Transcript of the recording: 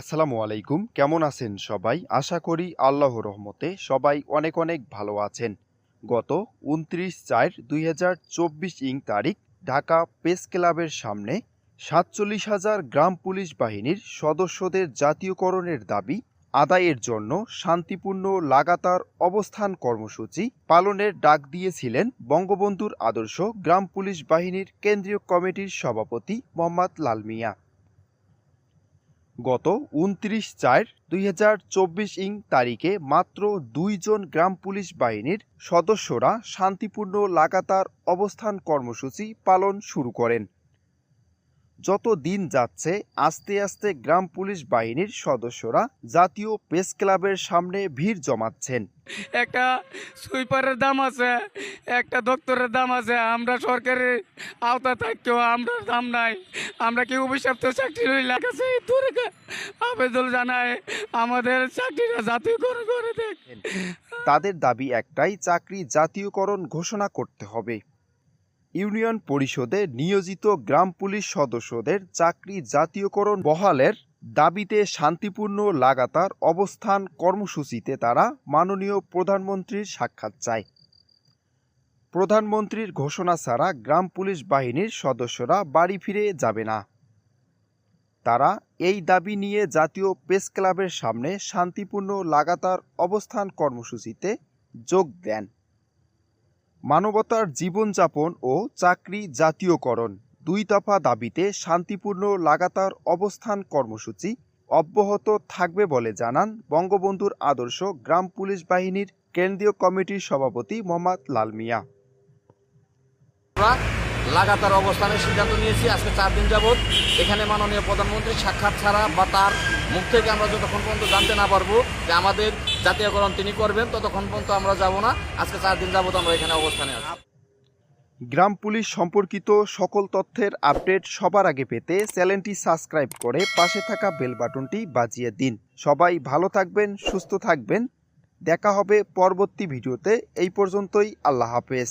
আসসালামু আলাইকুম। কেমন আছেন সবাই? আশা করি আল্লাহ রহমতে সবাই অনেক অনেক ভালো আছেন। গত উনত্রিশ চার দুই হাজার চব্বিশ ইং তারিখ ঢাকা প্রেস ক্লাবের সামনে সাতচল্লিশ হাজার গ্রাম পুলিশ বাহিনীর সদস্যদের জাতীয়করণের দাবি আদায়ের জন্য শান্তিপূর্ণ লাগাতার অবস্থান কর্মসূচি পালনের ডাক দিয়েছিলেন বঙ্গবন্ধুর আদর্শ গ্রাম পুলিশ বাহিনীর কেন্দ্রীয় কমিটির সভাপতি মোহাম্মদ লাল মিয়া। গত উনত্রিশ চার দুই হাজার চব্বিশ ইং তারিখে মাত্র দুইজন গ্রাম পুলিশ বাহিনীর সদস্যরা শান্তিপূর্ণ লাগাতার অবস্থান কর্মসূচি পালন শুরু করেন। যত দিন যাচ্ছে আস্তে আস্তে গ্রাম পুলিশ বাহিনীর সদস্যরা জাতীয় প্রেস ক্লাবের সামনে ভিড় জমাচ্ছেন। একটা সুইপারের দাম আছে একটা দপ্তরের দাম আছে আমরা সরকারের আওতা থাকতেও আমরা দাম নাই। আমরা কি অভিশপ্ত চাকরি দূরে আবেদন জানায় আমাদের চাকরিটা জাতীয়করণ করে দেখ। তাদের দাবি একটাই চাকরি জাতীয়করণ ঘোষণা করতে হবে। ইউনিয়ন পরিষদে নিয়োজিত গ্রাম পুলিশ সদস্যদের চাকরি জাতীয়করণ বহালের দাবিতে শান্তিপূর্ণ লাগাতার অবস্থান কর্মসূচিতে তারা মাননীয় প্রধানমন্ত্রীর সাক্ষাৎ চায়। প্রধানমন্ত্রীর ঘোষণা ছাড়া গ্রাম পুলিশ বাহিনীর সদস্যরা বাড়ি ফিরে যাবে না। তারা এই দাবি নিয়ে জাতীয় প্রেস ক্লাবের সামনে শান্তিপূর্ণ লাগাতার অবস্থান কর্মসূচিতে যোগ দেন। মানবতার জীবনযাপন ও চাকরি জাতীয়করণ দুই দফা দাবিতে শান্তিপূর্ণ লাগাতার অবস্থান কর্মসূচি অব্যাহত থাকবে বলে জানান বঙ্গবন্ধুর আদর্শ গ্রাম পুলিশ বাহিনীর কেন্দ্রীয় কমিটির সভাপতি মোহাম্মদ লাল মিয়া। লাগাতার অবস্থানের সিদ্ধান্ত নিয়েছি, আজকে চার দিন যাবৎ। এখানে মাননীয় প্রধানমন্ত্রীর সাক্ষাৎ ছাড়া বা তার মুখ থেকে আমরা যতক্ষণ পর্যন্ত জানতে না পারব যে আমাদের জাতীয়করণ তিনি করবেন, ততক্ষণ পর্যন্ত আমরা যাব না। আজকে চার দিন যাবত আমরা এখানে অবস্থানে আছি। গ্রাম পুলিশ সম্পর্কিত সকল তথ্যের আপডেট সবার আগে পেতে চ্যানেলটি সাবস্ক্রাইব করে পাশে থাকা বেল বাটনটি বাজিয়ে দিন। সবাই ভালো থাকবেন, সুস্থ থাকবেন। দেখা হবে পরবর্তী ভিডিওতে। এই পর্যন্তই আল্লাহ হাফেজ।